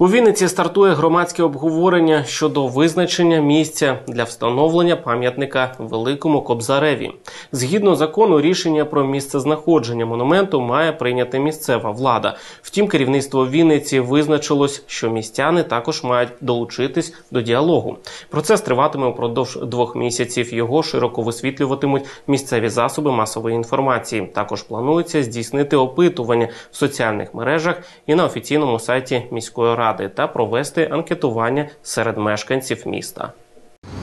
У Вінниці стартує громадське обговорення щодо визначення місця для встановлення пам'ятника Великому Кобзареві. Згідно закону, рішення про місцезнаходження монументу має прийняти місцева влада. Втім, керівництво Вінниці визначилось, що містяни також мають долучитись до діалогу. Процес триватиме упродовж двох місяців. Його широко висвітлюватимуть місцеві засоби масової інформації. Також планується здійснити опитування в соціальних мережах і на офіційному сайті міської ради та провести анкетування серед мешканців міста.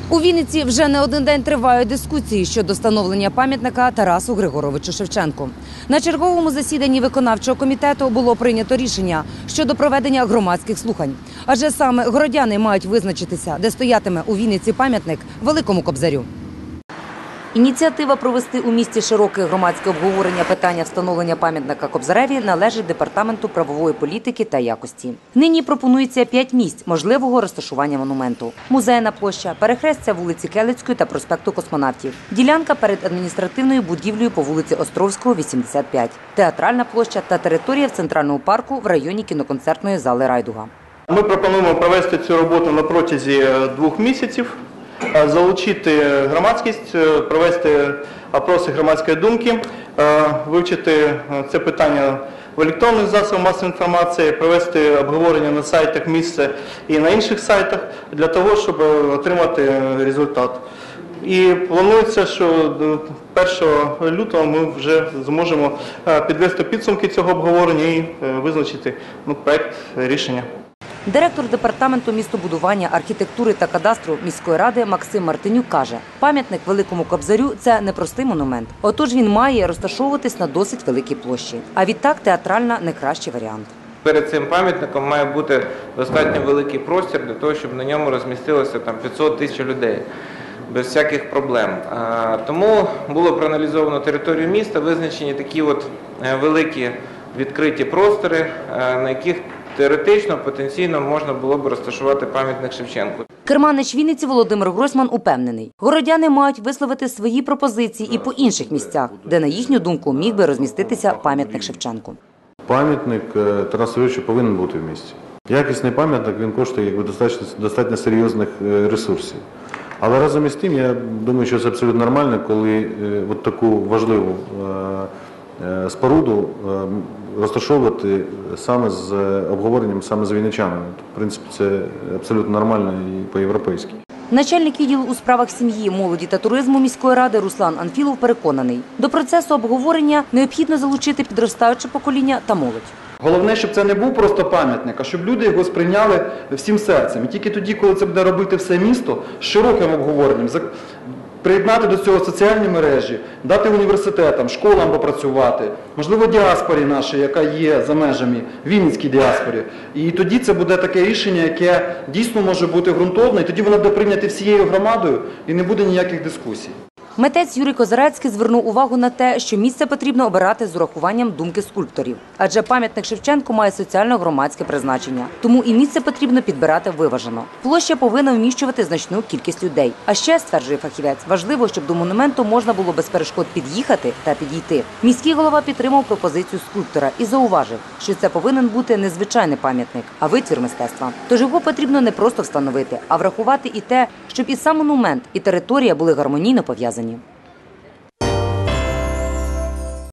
У Вінниці вже не один день тривають дискусії щодо встановлення пам'ятника Тарасу Григоровичу Шевченку. На черговому засіданні виконавчого комітету було прийнято рішення щодо проведення громадських слухань. Адже саме городяни мають визначитися, де стоятиме у Вінниці пам'ятник Великому Кобзарю. Ініціатива провести у місті широке громадське обговорення питання встановлення пам'ятника Кобзареві належить департаменту правової політики та якості. Нині пропонується п'ять місць можливого розташування монументу: музейна площа, перехрестя вулиці Келицької та проспекту Космонавтів, ділянка перед адміністративною будівлею по вулиці Островського, 85, театральна площа та територія в центральному парку в районі кіноконцертної зали Райдуга. Ми пропонуємо провести цю роботу на протязі е, двох місяців, залучити громадськість, е, провести опроси громадської думки, е, вивчити е, це питання в електронних засобах масової інформації, провести обговорення на сайтах місця і на інших сайтах для того, щоб е, отримати е, результат. І планується, що 1 лютого ми вже зможемо е, підвести підсумки цього обговорення і е, визначити ну, проект рішення. Директор департаменту містобудування, архітектури та кадастру міської ради Максим Мартинюк каже: пам'ятник Великому Кобзарю це непростий монумент. Отож він має розташовуватись на досить великій площі. А відтак театральна не кращий варіант. Перед цим пам'ятником має бути достатньо великий простір для того, щоб на ньому розмістилося там 500 тисяч людей без всяких проблем. Тому було проаналізовано територію міста, визначені такі от е, великі відкриті простори, е, на яких теоретично потенційно можна було б розташувати пам'ятник Шевченку. Керманич Вінниці Володимир Гройсман упевнений, городяни мають висловити свої пропозиції і по інших місцях, де на їхню думку міг би розміститися пам'ятник Шевченку. Пам'ятник е, Тарасу Григоровичу повинен бути в місті. Якісний пам'ятник він коштує якби, достатньо, достатньо серйозних е, ресурсів. Але разом із тим, я думаю, що це абсолютно нормально, коли е, от таку важливу споруду е, розташовувати саме з е, обговоренням саме з війничанами. В принципі, це абсолютно нормально і по-європейськи. Начальник відділу у справах сім'ї, молоді та туризму міської ради Руслан Анфілов переконаний, до процесу обговорення необхідно залучити підростаюче покоління та молодь. Головне, щоб це не був просто пам'ятник, а щоб люди його сприйняли всім серцем. І тільки тоді, коли це буде робити все місто з широким обговоренням, приєднати до цього соціальні мережі, дати університетам, школам попрацювати, можливо, діаспорі нашій, яка є за межами Вінницькій діаспорі. І тоді це буде таке рішення, яке дійсно може бути ґрунтовне, і тоді воно буде прийняте всією громадою і не буде ніяких дискусій. Митець Юрій Козарецький звернув увагу на те, що місце потрібно обирати з урахуванням думки скульпторів, адже пам'ятник Шевченку має соціально-громадське призначення, тому і місце потрібно підбирати виважено. Площа повинна вміщувати значну кількість людей. А ще стверджує фахівець, важливо, щоб до монументу можна було без перешкод під'їхати та підійти. Міський голова підтримав пропозицію скульптора і зауважив, що це повинен бути не звичайний пам'ятник, а витвір мистецтва. Тож його потрібно не просто встановити, а врахувати і те, щоб і сам монумент, і територія були гармонійно пов'язані. Україні.